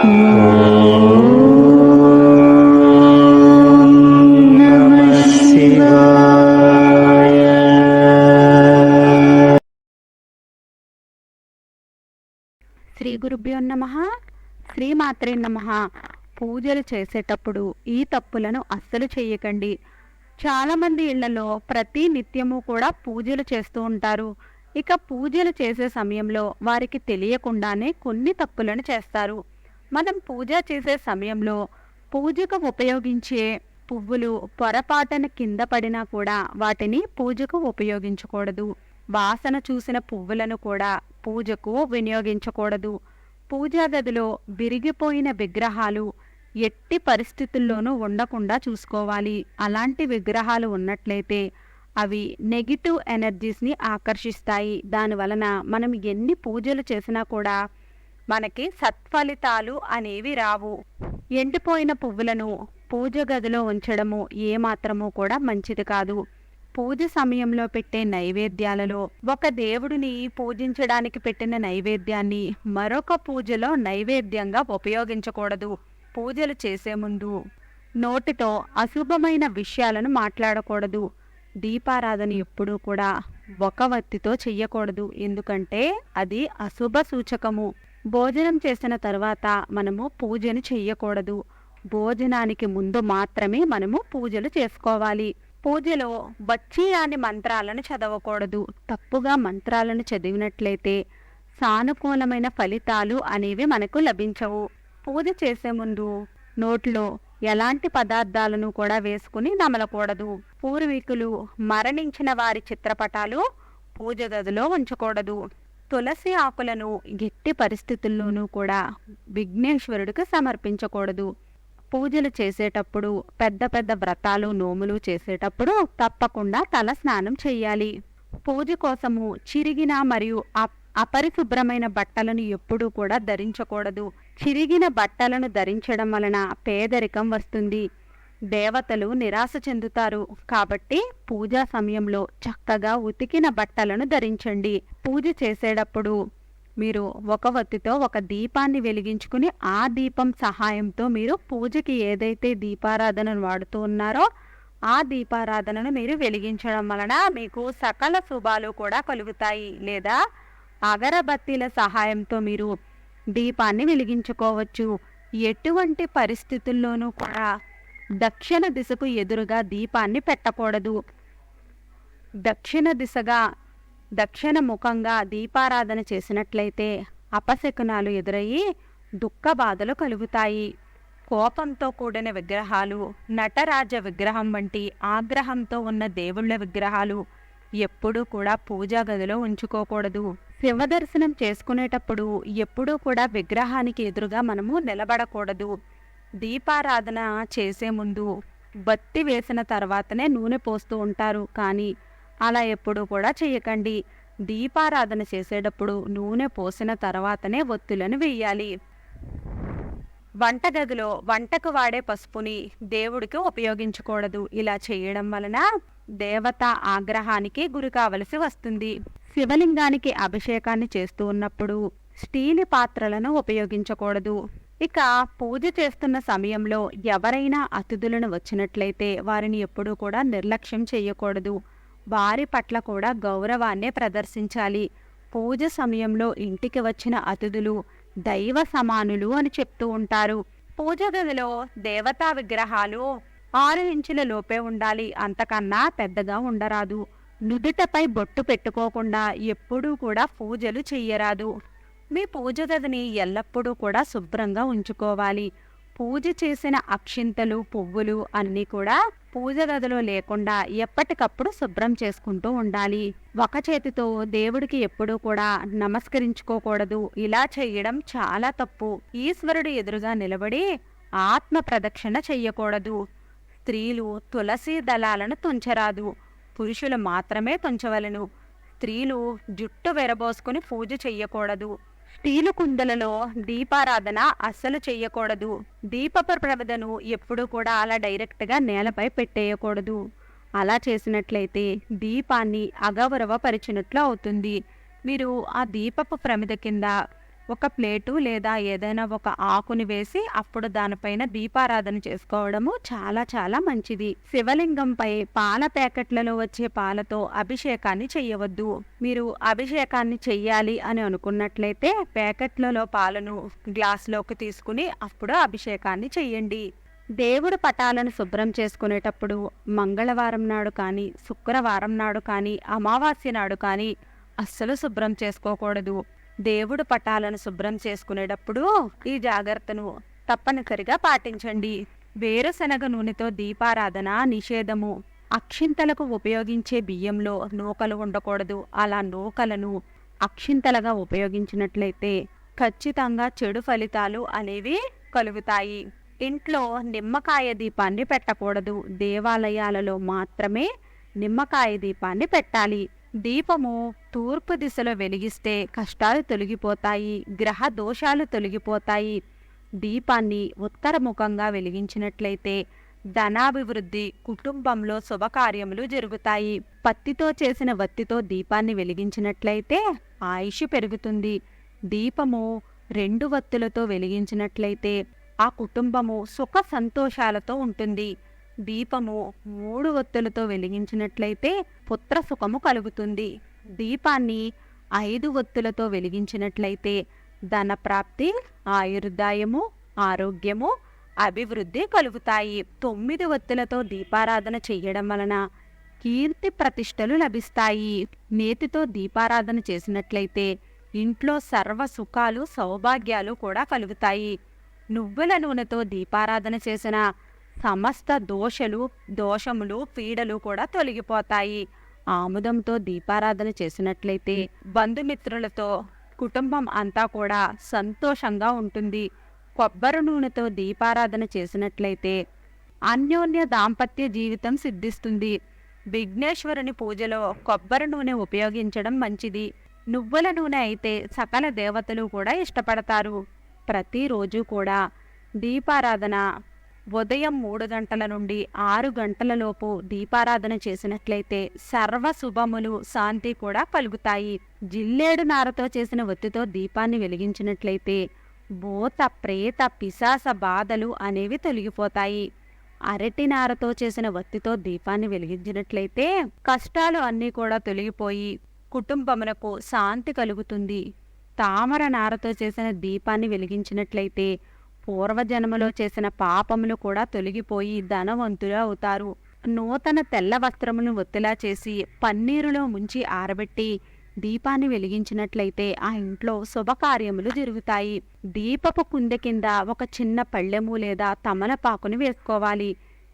శ్రీ గురుభ్యో నమ. శ్రీమాత్రే నమ. పూజలు చేసేటప్పుడు ఈ తప్పులను అస్సలు చేయకండి. చాలామంది ఇళ్ళలో ప్రతి నిత్యము కూడా పూజలు చేస్తూ ఉంటారు. ఇక పూజలు చేసే సమయంలో వారికి తెలియకుండానే కొన్ని తప్పులను చేస్తారు. మనం పూజ చేసే సమయంలో పూజకు ఉపయోగించే పువ్వులు పొరపాటున కింద పడినా కూడా వాటిని పూజకు ఉపయోగించకూడదు. వాసన చూసిన పువ్వులను కూడా పూజకు వినియోగించకూడదు. పూజా గదిలో విరిగిపోయిన విగ్రహాలు ఎట్టి పరిస్థితుల్లోనూ ఉండకుండా చూసుకోవాలి. అలాంటి విగ్రహాలు ఉన్నట్లయితే అవి నెగిటివ్ ఎనర్జీస్ని ఆకర్షిస్తాయి. దాని వలన మనం ఎన్ని పూజలు చేసినా కూడా మనకి సత్ఫలితాలు అనేవి రావు. ఎండిపోయిన పువ్వులను పూజ గదిలో ఉంచడము ఏమాత్రము కూడా మంచిది కాదు. పూజ సమయంలో పెట్టే నైవేద్యాలలో ఒక దేవుడిని పూజించడానికి పెట్టిన నైవేద్యాన్ని మరొక పూజలో నైవేద్యంగా ఉపయోగించకూడదు. పూజలు చేసే ముందు నోటితో అశుభమైన విషయాలను మాట్లాడకూడదు. దీపారాధన ఎప్పుడూ కూడా ఒక వత్తితో చెయ్యకూడదు. ఎందుకంటే అది అశుభ సూచకము. భోజనం చేసిన తర్వాత మనము పూజను చెయ్యకూడదు. భోజనానికి ముందు మాత్రమే మనము పూజలు చేసుకోవాలి. పూజలో వచ్చి రాని మంత్రాలను చదవకూడదు. తప్పుగా మంత్రాలను చదివినట్లయితే సానుకూలమైన ఫలితాలు అనేవి మనకు లభించవు. పూజ చేసే ముందు నోట్లో ఎలాంటి పదార్థాలను కూడా వేసుకుని నమలకూడదు. పూర్వీకులు మరణించిన వారి చిత్రపటాలు పూజ గదిలో ఉంచకూడదు. తులసి ఆకులను గట్టి పరిస్థితుల్లోనూ కూడా విఘ్నేశ్వరుడికి సమర్పించకూడదు. పూజలు చేసేటప్పుడు పెద్ద పెద్ద వ్రతాలు నోములు చేసేటప్పుడు తప్పకుండా తల స్నానం చేయాలి. పూజ కోసము చిరిగిన మరియు అప్- అపరిశుభ్రమైన బట్టలను ఎప్పుడూ కూడా ధరించకూడదు. చిరిగిన బట్టలను ధరించడం వలన పేదరికం వస్తుంది. దేవతలు నిరాశ చెందుతారు. కాబట్టి పూజా సమయంలో చక్కగా ఉతికిన బట్టలను ధరించండి. పూజ చేసేటప్పుడు మీరు ఒక వత్తితో ఒక దీపాన్ని వెలిగించుకుని ఆ దీపం సహాయంతో మీరు పూజకి ఏదైతే దీపారాధనను వాడుతూ ఉన్నారో ఆ దీపారాధనను మీరు వెలిగించడం వలన మీకు సకల శుభాలు కూడా కలుగుతాయి. లేదా అగరబత్తీల సహాయంతో మీరు దీపాన్ని వెలిగించుకోవచ్చు. ఎటువంటి పరిస్థితుల్లోనూ కూడా దక్షిణ దిశకు ఎదురుగా దీపాన్ని పెట్టకూడదు. దక్షిణ దిశగా దక్షిణ ముఖంగా దీపారాధన చేసినట్లయితే అపశకునాలు ఎదురయ్యి దుఃఖ బాధలు కలుగుతాయి. కోపంతో కూడిన విగ్రహాలు నటరాజ విగ్రహం వంటి ఆగ్రహంతో ఉన్న దేవుళ్ళ విగ్రహాలు ఎప్పుడూ కూడా పూజా గదిలో ఉంచుకోకూడదు. శివ దర్శనం చేసుకునేటప్పుడు ఎప్పుడూ కూడా విగ్రహానికి ఎదురుగా మనము నిలబడకూడదు. దీపారాధన చేసే ముందు బత్తి వేసిన తర్వాతనే నూనె పోస్తూ ఉంటారు. కానీ అలా ఎప్పుడూ కూడా చేయకండి. దీపారాధన చేసేటప్పుడు నూనె పోసిన తర్వాతనే ఒత్తులను వేయాలి. వంటగదిలో వంటకు వాడే పసుపుని దేవుడికి ఉపయోగించకూడదు. ఇలా చేయడం వలన దేవత ఆగ్రహానికి గురి కావలసి వస్తుంది. శివలింగానికి అభిషేకాన్ని చేస్తూ ఉన్నప్పుడు స్టీలి పాత్రలను ఉపయోగించకూడదు. ఇక పూజ చేస్తున్న సమయంలో ఎవరైనా అతిథులను వచ్చినట్లయితే వారిని ఎప్పుడూ కూడా నిర్లక్ష్యం చేయకూడదు. వారి పట్ల కూడా గౌరవాన్నే ప్రదర్శించాలి. పూజ సమయంలో ఇంటికి వచ్చిన అతిథులు దైవ సమానులు అని చెప్తూ ఉంటారు. పూజ గదిలో దేవతా విగ్రహాలు ఆరు ఇంచుల లోపే ఉండాలి. అంతకన్నా పెద్దగా ఉండరాదు. నుదుటపై బొట్టు పెట్టుకోకుండా ఎప్పుడూ కూడా పూజలు చెయ్యరాదు. మీ పూజ గదిని ఎల్లప్పుడూ కూడా శుభ్రంగా ఉంచుకోవాలి. పూజ చేసిన అక్షింతలు పువ్వులు అన్నీ కూడా పూజ గదిలో లేకుండా ఎప్పటికప్పుడు శుభ్రం చేసుకుంటూ ఉండాలి. ఒక చేతితో దేవుడికి ఎప్పుడూ కూడా నమస్కరించుకోకూడదు. ఇలా చేయడం చాలా తప్పు. ఈశ్వరుడు ఎదురుగా నిలబడి ఆత్మ ప్రదక్షిణ చెయ్యకూడదు. స్త్రీలు తులసి దళాలను తుంచరాదు. పురుషులు మాత్రమే తుంచవలను. స్త్రీలు జుట్టు వెరబోసుకుని పూజ చెయ్యకూడదు. స్టీలు కుందలలో దీపారాధన అస్సలు చేయకూడదు దీపపు ప్రమిదను ఎప్పుడూ కూడా అలా డైరెక్ట్గా నేలపై పెట్టేయకూడదు. అలా చేసినట్లయితే దీపాన్ని అగౌరవపరిచినట్లు అవుతుంది. మీరు ఆ దీపపు ప్రమిద కింద ఒక ప్లేటు లేదా ఏదైనా ఒక ఆకుని వేసి అప్పుడు దానిపైన దీపారాధన చేసుకోవడము చాలా చాలా మంచిది. శివలింగంపై పాల ప్యాకెట్లలో వచ్చే పాలతో అభిషేకాన్ని చేయవద్దు మీరు అభిషేకాన్ని చెయ్యాలి అని అనుకున్నట్లయితే ప్యాకెట్లలో పాలను గ్లాసులోకి తీసుకుని అప్పుడు అభిషేకాన్ని చెయ్యండి. దేవుడు పటాలను శుభ్రం చేసుకునేటప్పుడు మంగళవారం నాడు కానీ శుక్రవారం నాడు కానీ అమావాస్య నాడు కానీ అస్సలు శుభ్రం చేసుకోకూడదు. దేవుడు పటాలను శుభ్రం చేసుకునేటప్పుడు ఈ జాగ్రత్తను తప్పనిసరిగా పాటించండి. వేరుశనగ నూనెతో దీపారాధన నిషేధము. అక్షింతలకు ఉపయోగించే బియ్యంలో నూకలు ఉండకూడదు. అలా నూకలను అక్షింతలుగా ఉపయోగించినట్లయితే ఖచ్చితంగా చెడు ఫలితాలు అనేవి కలుగుతాయి. ఇంట్లో నిమ్మకాయ దీపాన్ని పెట్టకూడదు. దేవాలయాలలో మాత్రమే నిమ్మకాయ దీపాన్ని పెట్టాలి. దీపము తూర్పు దిశలో వెలిగిస్తే కష్టాలు తొలగిపోతాయి గ్రహ దోషాలు తొలగిపోతాయి. దీపాన్ని ఉత్తరముఖంగా వెలిగించినట్లయితే ధనాభివృద్ధి కుటుంబంలో శుభకార్యములు జరుగుతాయి. పత్తితో చేసిన వత్తితో దీపాన్ని వెలిగించినట్లయితే ఆయుష్ పెరుగుతుంది. దీపము రెండు వత్తులతో వెలిగించినట్లయితే ఆ కుటుంబము సుఖ సంతోషాలతో ఉంటుంది. దీపము మూడు ఒత్తులతో వెలిగించినట్లయితే పుత్ర సుఖము కలుగుతుంది. దీపాన్ని ఐదు ఒత్తులతో వెలిగించినట్లయితే ధన ప్రాప్తి ఆయుర్దాయము ఆరోగ్యము అభివృద్ధి కలుగుతాయి. తొమ్మిది ఒత్తులతో దీపారాధన చెయ్యడం వలన కీర్తి ప్రతిష్టలు లభిస్తాయి. నేతితో దీపారాధన చేసినట్లయితే ఇంట్లో సర్వ సుఖాలు సౌభాగ్యాలు కూడా కలుగుతాయి. నువ్వుల నూనెతో దీపారాధన చేసిన సమస్త దోషలు దోషములు పీడలు కూడా తొలగిపోతాయి. ఆముదంతో దీపారాధన చేసినట్లయితే బంధుమిత్రులతో కుటుంబం అంతా కూడా సంతోషంగా ఉంటుంది. కొబ్బరి నూనెతో దీపారాధన చేసినట్లయితే అన్యోన్య దాంపత్య జీవితం సిద్ధిస్తుంది. విఘ్నేశ్వరుని పూజలో కొబ్బరి నూనె ఉపయోగించడం మంచిది. నువ్వుల నూనె అయితే సకల దేవతలు కూడా ఇష్టపడతారు. ప్రతిరోజు కూడా దీపారాధన ఉదయం మూడు గంటల నుండి ఆరు గంటలలోపు దీపారాధన చేసినట్లయితే సర్వ శుభములు శాంతి కూడా కలుగుతాయి. జిల్లేడు నారతో చేసిన ఒత్తితో దీపాన్ని వెలిగించినట్లయితే భూత ప్రేత పిశాస బాధలు అనేవి తొలగిపోతాయి. అరటి నారతో చేసిన వత్తితో దీపాన్ని వెలిగించినట్లయితే కష్టాలు అన్నీ కూడా తొలగిపోయి కుటుంబమునకు శాంతి కలుగుతుంది. తామర నారతో చేసిన దీపాన్ని వెలిగించినట్లయితే పూర్వజన్మలో చేసిన పాపములు కూడా తొలగిపోయి ధనవంతులు అవుతారు. నూతన తెల్ల వస్త్రమును ఒత్తిలా చేసి పన్నీరులో ముంచి ఆరబెట్టి దీపాన్ని వెలిగించినట్లయితే ఆ ఇంట్లో శుభకార్యములు జరుగుతాయి. దీపపు కుందె కింద ఒక చిన్న పళ్ళెము లేదా తమలపాకును వేసుకోవాలి.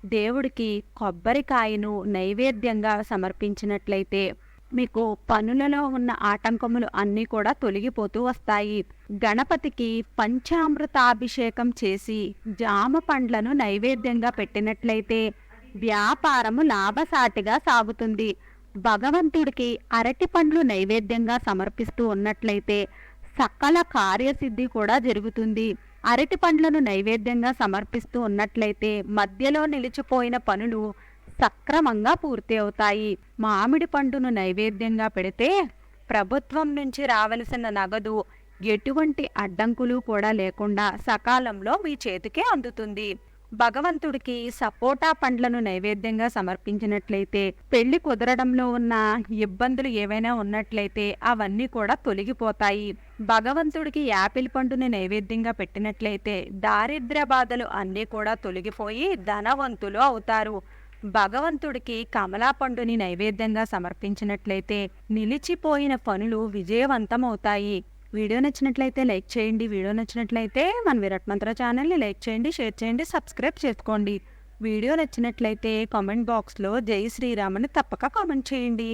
దేవుడికి కొబ్బరికాయను నైవేద్యంగా సమర్పించినట్లయితే మీకు పనులలో ఉన్న ఆటంకములు అన్నీ కూడా తొలగిపోతూ వస్తాయి. గణపతికి పంచామృతాభిషేకం చేసి జామ పండ్లను నైవేద్యంగా పెట్టినట్లయితే వ్యాపారము లాభసాటిగా సాగుతుంది. భగవంతుడికి అరటి పండ్లు నైవేద్యంగా సమర్పిస్తూ ఉన్నట్లయితే సకల కార్యసిద్ధి కూడా జరుగుతుంది. అరటి పండ్లను నైవేద్యంగా సమర్పిస్తూ ఉన్నట్లయితే మధ్యలో నిలిచిపోయిన పనులు సక్రమంగా పూర్తి అవుతాయి. మామిడి పండును నైవేద్యంగా పెడితే ప్రభుత్వం నుంచి రావలసిన నగదు ఎటువంటి అడ్డంకులు కూడా లేకుండా సకాలంలో మీ చేతికే అందుతుంది. భగవంతుడికి సపోటా పండ్లను నైవేద్యంగా సమర్పించినట్లయితే పెళ్ళి కుదరడంలో ఉన్న ఇబ్బందులు ఏవైనా ఉన్నట్లయితే అవన్నీ కూడా తొలగిపోతాయి. భగవంతుడికి యాపిల్ పండుని నైవేద్యంగా పెట్టినట్లయితే దారిద్ర్య బాధలు అన్నీ కూడా తొలగిపోయి ధనవంతులు అవుతారు. భగవంతుడికి కమలా పండుని నైవేద్యంగా సమర్పించినట్లయితే నిలిచిపోయిన పనులు విజయవంతమవుతాయి. వీడియో నచ్చినట్లయితే లైక్ చేయండి. వీడియో నచ్చినట్లయితే మన విరాట్ మంత్ర ఛానల్ని లైక్ చేయండి షేర్ చేయండి సబ్స్క్రైబ్ చేసుకోండి. వీడియో నచ్చినట్లయితే కామెంట్ బాక్స్లో జై శ్రీరామ్ అని తప్పక కామెంట్ చేయండి.